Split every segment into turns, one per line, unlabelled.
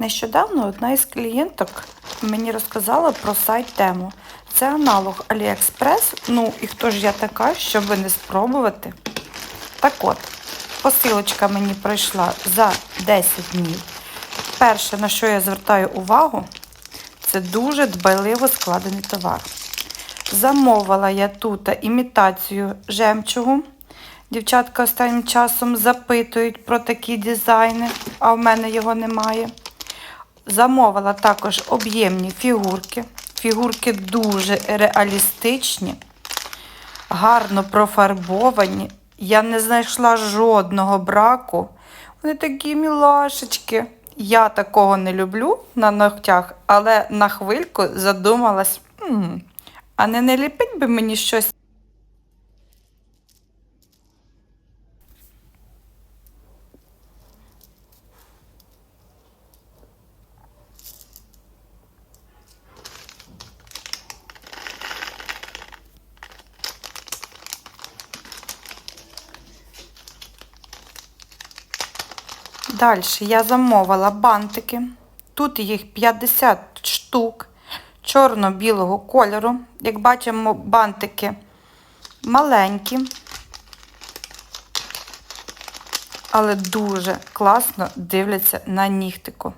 Нещодавно одна із клієнток мені розказала про сайт Тему. Це аналог AliExpress. Ну і хто ж я така, щоб не спробувати? Так от, посилочка мені пройшла за 10 днів. Перше, на що я звертаю увагу, це дуже дбайливо складений товар. Замовила я тут імітацію жемчугу. Дівчатка останнім часом запитують про такі дизайни, а в мене його немає. Замовила також об'ємні фігурки. Фігурки дуже реалістичні, гарно профарбовані. Я не знайшла жодного браку. Вони такі мілашечки. Я такого не люблю на ногтях, але на хвильку задумалась, «М, а не наліпить би мені щось Далі я замовила бантики. Тут їх 50 штук чорно-білого кольору. Як бачимо, бантики маленькі, але дуже класно дивляться на нігтику.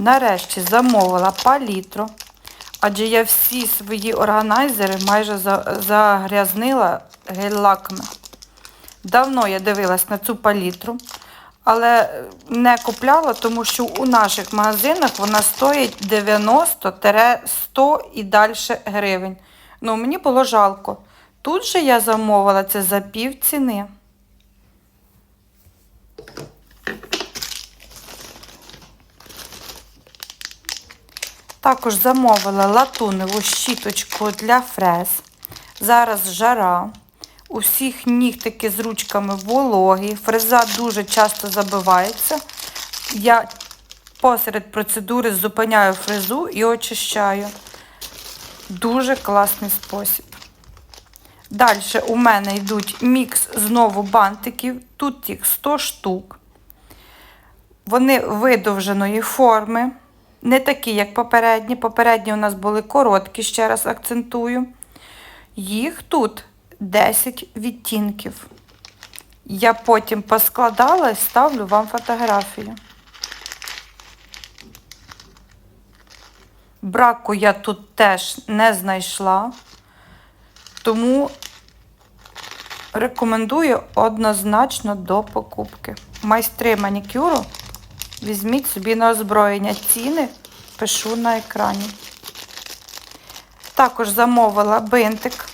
Нарешті замовила палітру, адже я всі свої органайзери майже загрязнила гель-лаками. Давно я дивилась на цю палітру, але не купляла, тому що у наших магазинах вона стоїть 90-100 і далі гривень. Ну, мені було жалко. Тут же я замовила це за пів ціни. Також замовила латуневу щіточку для фрез. Зараз жара. У всіх нігтики з ручками вологі. Фреза дуже часто забивається. Я посеред процедури зупиняю фрезу і очищаю. Дуже класний спосіб. Далі у мене йдуть мікс знову бантиків. Тут їх 100 штук. Вони видовженої форми. Не такі, як попередні. Попередні у нас були короткі, ще раз акцентую. Їх тут 10 відтінків. Я потім поскладала і ставлю вам фотографію. Браку я тут теж не знайшла, тому рекомендую однозначно до покупки. Майстри манікюру Візьміть собі на озброєння ціни, пишу на екрані. Також замовила бинтик.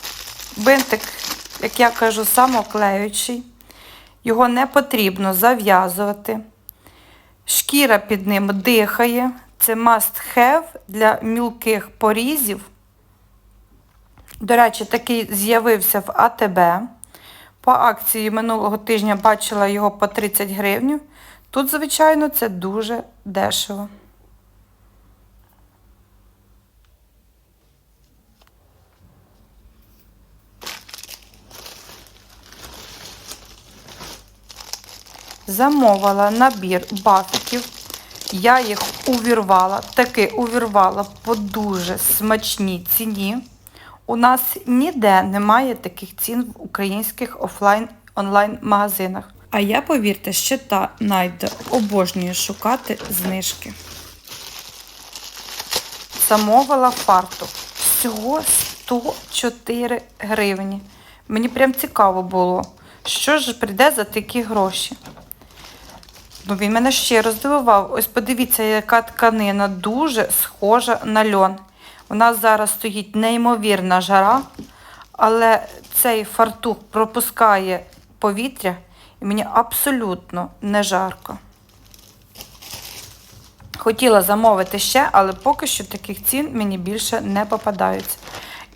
Бинтик, як я кажу, самоклеючий. Його не потрібно зав'язувати. Шкіра під ним дихає. Це must have для мілких порізів. До речі, такий з'явився в АТБ. По акції минулого тижня бачила його по 30 гривень. Тут, звичайно, це дуже дешево. Замовила набір бафиків. Я їх увірвала, таки увірвала по дуже смачній ціні. У нас ніде немає таких цін в українських офлайн онлайн магазинах. А я, повірте, ще та найде обожнюю шукати знижки. Замовила фартук. Всього 104 гривні. Мені прям цікаво було, що ж прийде за такі гроші. Ну, він мене ще роздивував. Ось подивіться, яка тканина дуже схожа на льон. У нас зараз стоїть неймовірна жара, але цей фартух пропускає повітря і мені абсолютно не жарко. Хотіла замовити ще, але поки що таких цін мені більше не попадаються.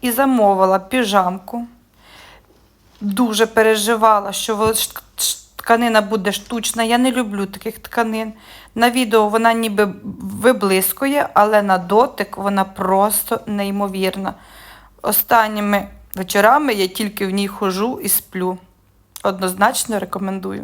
І замовила піжамку. Дуже переживала, що тканина буде штучна. Я не люблю таких тканин. На відео вона ніби виблискує, але на дотик вона просто неймовірна. Останніми вечорами я тільки в ній хожу і сплю. Однозначно рекомендую.